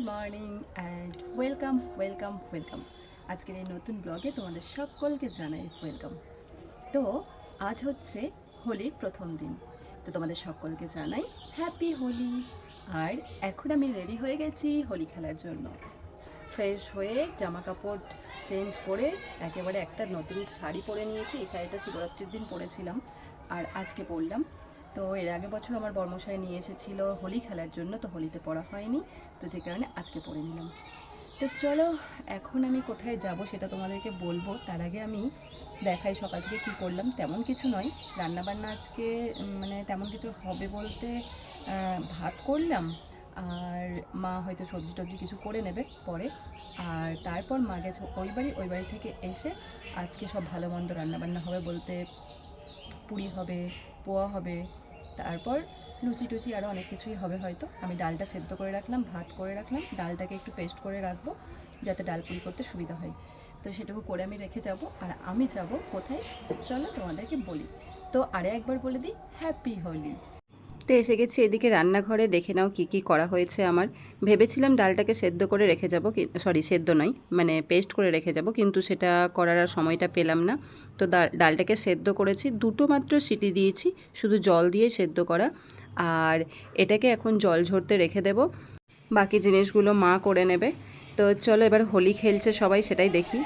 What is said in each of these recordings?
Good morning and welcome welcome welcome. আজকের এই নতুন ব্লগে তোমাদের সকলকে জানাই ওয়েলকাম। তো আজ হচ্ছে হোলির প্রথম দিন। তো তোমাদের সকলকে জানাই হ্যাপি হোলি। আর এখন আমি রেডি হয়ে গেছি হোলি খেলার জন্য। ফ্রেশ হয়ে জামা কাপড় চেঞ্জ করে একেবারে একটা নতুন শাড়ি পরে নিয়েছি। এই শাড়িটা শিবরাত্রির দিন পরেছিলাম। আর আজকে পরলাম তো এর আগে বছর আমার বর্মশাই নিয়ে এসেছিল হোলি খেলার জন্য, তো হোলিতে পড়া হয়নি, তো যে কারণে আজকে পড়ে নিলাম। তো চলো, এখন আমি কোথায় যাব সেটা তোমাদেরকে বলব। তার আগে আমি দেখাই সকাল থেকে কী করলাম। তেমন কিছু নয়, রান্নাবান্না আজকে মানে তেমন কিছু হবে বলতে ভাত করলাম, আর মা হয়তো সবজি টবজি কিছু করে নেবে পরে। আর তারপর মা গেছে ওই বাড়ি ওই বাড়ি থেকে এসে আজকে সব ভালো মন্দ রান্নাবান্না হবে বলতে, পুরি হবে, পোয়া হবে তারপর লুচি টুচি আরও অনেক কিছুই হবে হয়তো। আমি ডালটা সেদ্ধ করে রাখলাম, ভাত করে রাখলাম, ডালটাকে একটু পেস্ট করে রাখব যাতে ডাল পুরি করতে সুবিধা হয়। তো সেটুকু করে আমি রেখে যাব আর আমি যাব কোথায়? চলো তোমাদেরকে বলি। তো আরে একবার বলে দিই হ্যাপি হোলি তো এসে গেছি, এদিকে রান্নাঘরে দেখে নাও কি কি করা হয়েছে আমার। ভেবেছিলাম ডালটাকে সেদ্ধ করে রেখে যাব সরি সেদ্ধ নয় মানে পেস্ট করে রেখে যাব, কিন্তু সেটা করার আর সময়টা পেলাম না। তো ডাল- ডালটাকে সেদ্ধ করেছি, দুটো মাত্র সিটি দিয়েছি, শুধু জল দিয়ে সেদ্ধ করা। আর এটাকে এখন জল ঝরতে রেখে দেব। বাকি জিনিসগুলো মা করে নেবে। তো চলো এবার হোলি খেলছে সবাই, সেটাই দেখি।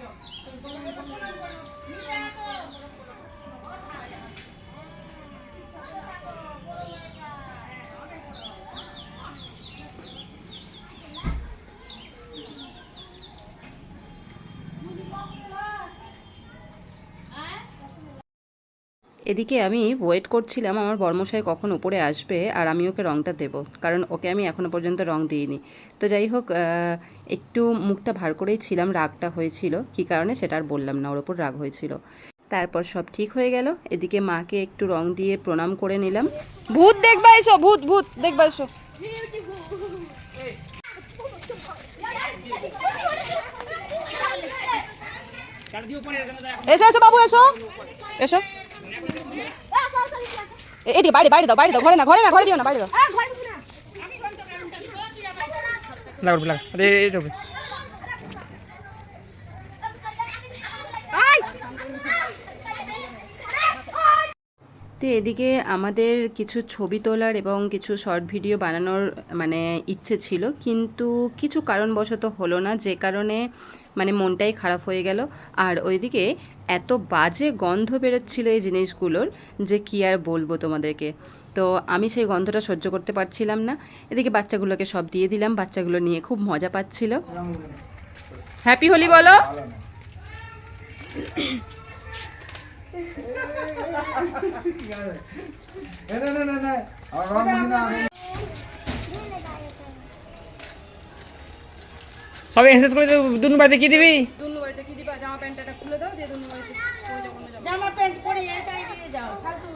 Thank. এদিকে আমি ওয়েট করছিলাম আমার বর্মশাই কখন উপরে আসবে আর আমি ওকে রঙটা দেব কারণ ওকে আমি এখনও পর্যন্ত রং দিইনি। তো যাই হোক একটু মুখটা ভার করেই ছিলাম রাগটা হয়েছিল। কী কারণে সেটা আর বললাম না ওর ওপর রাগ হয়েছিল। তারপর সব ঠিক হয়ে গেল এদিকে মাকে একটু রং দিয়ে প্রণাম করে নিলাম। ভূত দেখবা এসো ভূত ভূত দেখবা এসো। এসো এসো বাবু এসো এসো। এদিকে বাইরে বাইরে দাও বাইরে দাও ঘরে না ঘরে না ঘরে দিও না বাইরে দাও। লাগবে লাগ আরে এটা তো এদিকে আমাদের কিছু ছবি তোলার এবং কিছু শর্ট ভিডিও বানানোর মানে ইচ্ছে ছিল কিন্তু কিছু কারণবশত হলো না যে কারণে মানে মনটাই খারাপ হয়ে গেল। আর ওইদিকে এত বাজে গন্ধ বেরোচ্ছিল এই জিনিসগুলোর যে কি আর বলব তোমাদেরকে। তো আমি সেই গন্ধটা সহ্য করতে পারছিলাম না। এদিকে বাচ্চাগুলোকে সব দিয়ে দিলাম। বাচ্চাগুলো নিয়ে খুব মজা পাচ্ছিল। হ্যাপি হোলি বলো। সব এক্সারসাইজ করে দুনু বাড়িতে কি দিবি? দুনু বাড়িতে কি দিবা? জামা প্যান্টটা খুলে দাও দিয়ে দুনু বাড়িতে জামা প্যান্ট পরে এটাই নিয়ে যাও। ফালতু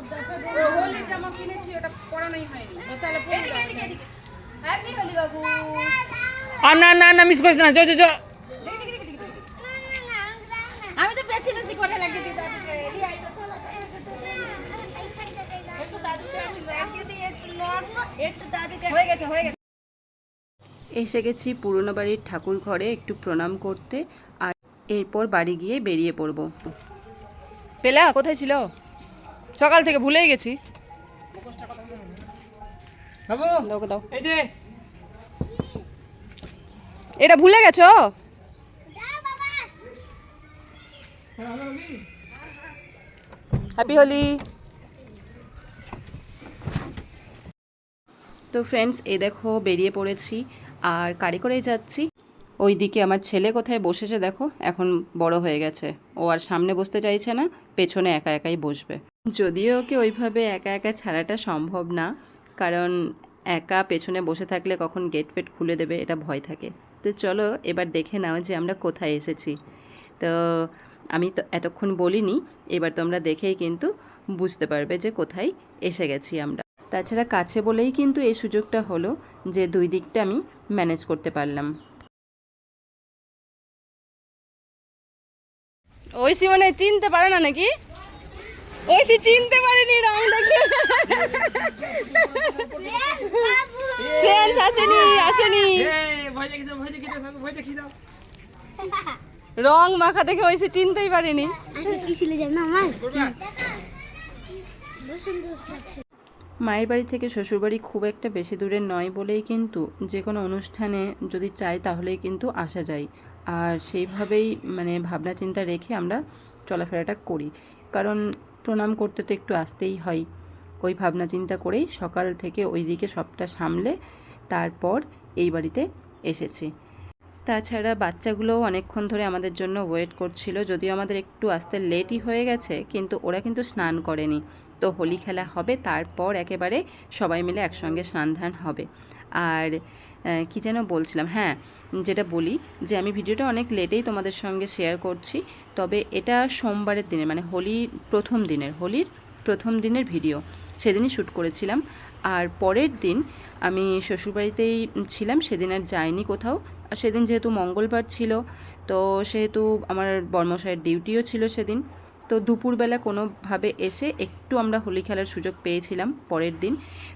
হোলির জামা কিনেছি ওটা পরানোই হয়নি। তাহলে পরে হ্যাপি হোলি বাবু আর না না না মিস করিস না। চ আমি তো বেশি বেশি করে লাগিয়ে দিই দাদুকে। রিয়াই তো একটু দাদুকে লাগিয়ে দিই একটু লক একটু দাদুকে হয়ে গেছে হয়ে গেছে। এসে গেছি পুরনো বাড়ির ঠাকুর ঘরে একটু প্রণাম করতে আর এরপর বাড়ি গিয়ে বেরিয়ে পড়ব। পেলা কোথায় ছিল? সকাল থেকে ভুলেই গেছি। বাবু দাও দাও। এই যে। এটা ভুলে গেছো? হ্যাপি হোলি তো ফ্রেন্ডস এই দেখো বেরিয়ে পড়েছি। আর গাড়ি করেই যাচ্ছি। ওইদিকে আমার ছেলে কোথায় বসেছে দেখো, এখন বড় হয়ে গেছে। ও আর সামনে বসতে চাইছে না, পেছনে একা একাই বসবে। যদিও ওকে ওইভাবে একা একা ছাড়াটা সম্ভব না, কারণ একা পেছনে বসে থাকলে কখন গেট ফেট খুলে দেবে এটা ভয় থাকে। তো চলো এবার দেখে নাও যে আমরা কোথায় এসেছি। তো আমি তো এতক্ষণ বলিনি, এবার তোমরা দেখেই কিন্তু বুঝতে পারবে যে কোথায় এসে গেছি আমরা। তাছাড়া কাছে বলেই কিন্তু এই সুযোগটা হলো যে দুই দিকটা আমি ম্যানেজ করতে পারলাম। ঐশী মানে চিনতে পারে না নাকি? ঐশী চিনতে পারেনি রং দেখে। সেন্স আসেনি আসেনি। ভয় দেখি দাও ভয় দেখি দাও ভয় দেখি দাও রং মাখা দেখে ঐশী চিনতেই পারেনি। আচ্ছা কি ছিল জানো আমার? মায়ের বাড়ি থেকে শ্বশুরবাড়ি খুব একটা বেশি দূরে নয় বলেই কিন্তু যে কোনো অনুষ্ঠানে যদি চাই তাহলেই কিন্তু আসা যায়। আর সেইভাবেই মানে ভাবনা চিন্তা রেখে আমরা চলাফেরাটা করি। কারণ প্রণাম করতে তো একটু আসতেই হয়। ওই ভাবনা চিন্তা করেই সকাল থেকে ওই দিকে সবটা সামলে তারপর এই বাড়িতে এসেছি। তাছাড়া বাচ্চাগুলোও অনেকক্ষণ ধরে আমাদের জন্য ওয়েট করছিল, যদিও আমাদের একটু আসতে লেটই হয়ে গেছে, কিন্তু ওরা কিন্তু স্নান করেনি। তো হোলি খেলা হবে, তারপর একেবারে সবাই মিলে একসঙ্গে স্নান ধান হবে। আর কি যেন বলছিলাম হ্যাঁ যেটা বলি যে আমি ভিডিওটা অনেক লেটেই তোমাদের সঙ্গে শেয়ার করছি, তবে এটা সোমবারের দিনের মানে হোলি প্রথম দিনের, হোলির প্রথম দিনের ভিডিও। সেদিনই শ্যুট করেছিলাম। আর পরের দিন আমি শ্বশুরবাড়িতেই ছিলাম, সেদিন আর যাইনি কোথাও। সেদিন যেহেতু মঙ্গলবার ছিল, তো সেহেতু আমার বর্মশায়ের ডিউটিও ছিল সেদিন। তো দুপুরবেলা কোনোভাবে এসে একটু আমরা হোলি খেলার সুযোগ পেয়েছিলাম পরের দিন।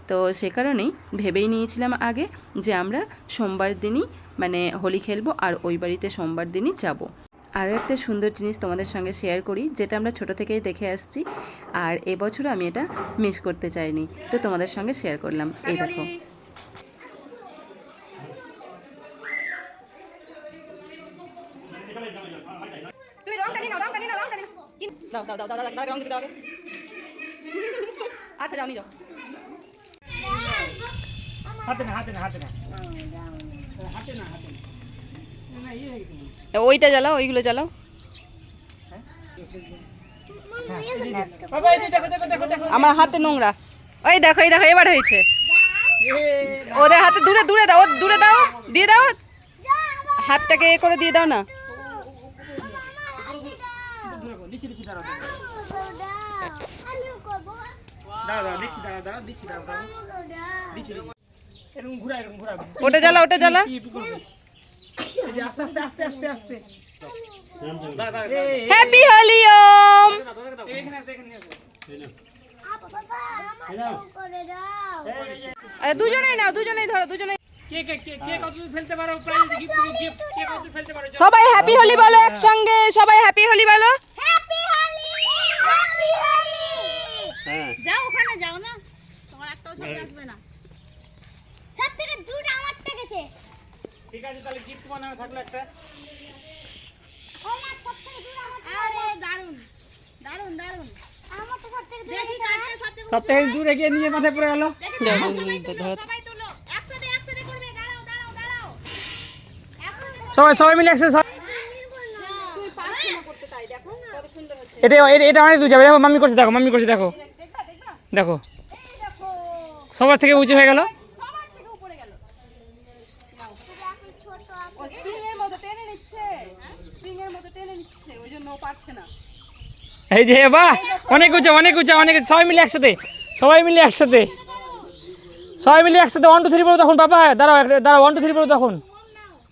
তো সে কারণেই ভেবেই নিয়েছিলাম আগে যে আমরা সোমবার দিনই মানে হোলি খেলব আর ওই বাড়িতে সোমবার দিনই যাব। আরও একটা সুন্দর জিনিস তোমাদের সঙ্গে শেয়ার করি, যেটা আমরা ছোট থেকেই দেখে আসছি আর এবছরও আমি এটা মিস করতে চাইনি। তো তোমাদের সঙ্গে শেয়ার করলাম, এই দেখো। তুমি নাও নাও দাও দাও দাও দাও দাও রং দিকে দাও আগে। আচ্ছা যাও নিয়ে যাও। হাতে না হাতে না হাতে না। হাতে না হাতে না। ইয়ে হয়ে ওইটা জ্বালাও ওইগুলো জ্বালাও। বাবা এই যে দেখো দেখো দেখো দেখো আমার হাতে নোংরা। ওই দেখো এই দেখো এবার হয়েছে। ওদের হাতে দূরে দূরে দাও দূরে দাও দিয়ে দাও। হাতটাকে এ করে দিয়ে দাও না দিচ্ছি দিচ্ছি দাঁড়াও আমিও করব এরকম ঘুরা এরকম ঘুরা ওটা জ্বালা ওটা জ্বালা। আস্তে আস্তে আস্তে আস্তে আস্তে। হ্যাপি হোলি ওম দুজনেই নাও দুজনেই ধরো দুজনেই। কে কে কে কে কত দূর ফেলতে পারো? প্রাইজ গিফট গিফট কে কত দূর ফেলতে পারো? সবাই হ্যাপি হোলি বলো একসঙ্গে সবাই হ্যাপি হোলি বলো। হ্যাপি হোলি হ্যাপি হোলি যাও তোমার একটাও ছবি আসবে না। সব থেকে দূর আমার থেকেছে ঠিক আছে তাহলে গিফট বানানো থাকল একটা। সব থেকে দূর আমার আরে দারুণ দারুণ দারুণ আমার তো সব থেকে দূর দেখি কাটতে সব থেকে সব থেকে দূর এগিয়ে নিয়ে মাথায় পড়ে গেল। সবাই সবাই তুলো একসাথে একসাথে করবে। দাঁড়াও দাঁড়াও দাঁড়াও। একসাথে সবাই সবাই মিলে একসাথে সব- তুই পারছিস না করতে তাই দেখো কত সুন্দর হচ্ছে। এটা এটা- অনেক দূর যাবে দেখো মাম্মি করছে দেখো মাম্মি করছে দেখো। দেখবা দেখবা দেখো। সবার থেকে উঁচু হয়ে গেল? সবার থেকে উপরে গেল। ছোট ও স্প্রিং এর মতো টেনে নিচ্ছে। স্প্রিং এর মতো টেনে নিচ্ছে ওই জন্য ও পারছে না। এই যে বাহ অনেক উঁচা অনেক উঁচা অনেক সবাই মিলে একসাথে সবাই মিলে একসাথে। সবাই মিলে একসাথে ওয়ান টু থ্রি বলো তখন বাবা দাঁড়াও দাঁড়াও ওয়ান টু থ্রি বলো তখন।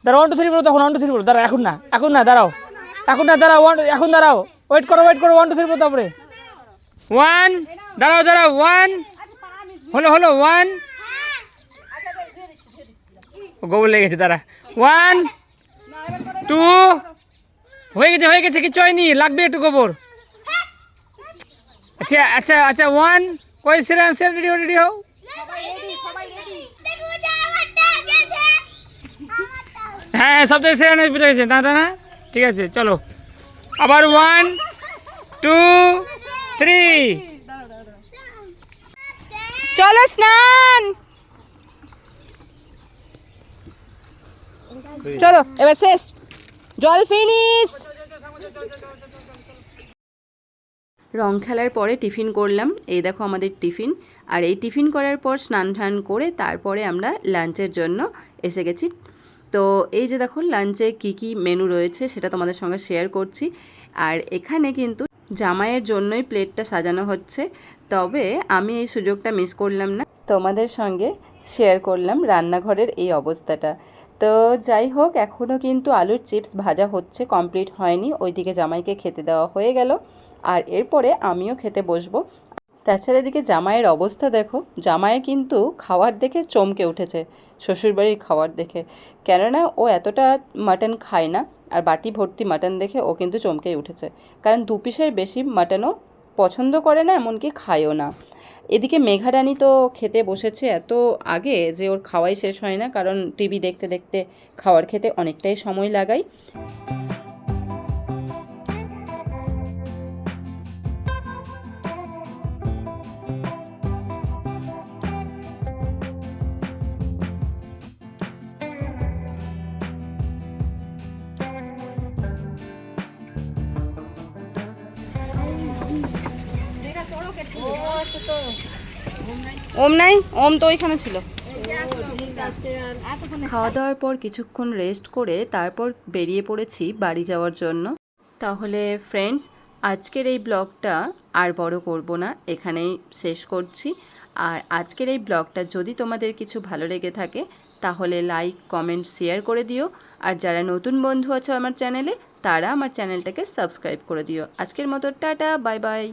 দাঁড়াও ওয়ান টু থ্রি বলো তখন ওয়ান টু থ্রি বলো দাঁড়াও এখন না এখন না দাঁড়াও। এখন না দাঁড়াও ওয়ান এখন দাঁড়াও ওয়েট করো ওয়েট করো ওয়ান টু থ্রি বলো তারপরে। ওয়ান দাঁড়াও দাঁড়াও ওয়ান হলো হলো ওয়ান গোবর লেগেছে দাঁড়া। ওয়ান টু হয়ে গেছে হয়ে গেছে কিছু হয়নি, লাগবে একটু গোবর। আচ্ছা আচ্ছা আচ্ছা ওয়ান কই সেরা সেরা রেডি হও রেডি হও। গেছে হ্যাঁ হ্যাঁ সব থেকে সেরা নেই বুঝে গেছে না না ঠিক আছে, চলো। আবার ওয়ান টু থ্রি চলো স্নান। চলো, এবার শেষ। জল ফিনিশ। রং খেলার পরে টিফিন করলাম। এই দেখো আমাদের টিফিন। আর এই টিফিন করার পর স্নান টান করে তারপরে আমরা লাঞ্চের জন্য এসে গেছি। তো এই যে দেখো, লাঞ্চে কি কি মেনু রয়েছে সেটা তোমাদের সঙ্গে শেয়ার করছি। আর এখানে কিন্তু জামাইয়ের জন্যই প্লেটটা সাজানো হচ্ছে। তবে আমি এই সুযোগটা মিস করলাম না। তোমাদের সঙ্গে শেয়ার করলাম রান্নাঘরের এই অবস্থাটা। তো যাই হোক এখনও কিন্তু আলুর চিপস ভাজা হচ্ছে কমপ্লিট হয়নি। ওইদিকে জামাইকে খেতে দেওয়া হয়ে গেল। আর এরপরে আমিও খেতে বসবো। তাছাড়া এদিকে জামাইয়ের অবস্থা দেখো জামাইয়ের কিন্তু খাওয়ার দেখে চমকে উঠেছে, শ্বশুরবাড়ির খাওয়ার দেখে। কেননা ও এতটা মাটন খায় না, আর বাটি ভর্তি মাটন দেখে ও কিন্তু চমকেই উঠেছে। কারণ দু পিসের বেশি মাটনও পছন্দ করে না, এমনকি খায়ও না। এদিকে মেঘারানি তো খেতে বসেছে এত আগে যে ওর খাওয়াই শেষ হয় না, কারণ টিভি দেখতে দেখতে খাওয়ার খেতে অনেকটাই সময় লাগায়। ওম নাই? ওম তো ওইখানে ছিল। খাওয়া দাওয়ার পর কিছুক্ষণ রেস্ট করে তারপর বেরিয়ে পড়েছি বাড়ি যাওয়ার জন্য। তাহলে ফ্রেন্ডস আজকের এই ব্লগটা আর বড় করব না, এখানেই শেষ করছি। আর আজকের এই ব্লগটা যদি তোমাদের কিছু ভালো লেগে থাকে, তাহলে লাইক কমেন্ট শেয়ার করে দিও। আর যারা নতুন বন্ধু আছো আমার চ্যানেলে তারা আমার চ্যানেলটাকে সাবস্ক্রাইব করে দিও। আজকের মতো টাটা বাই বাই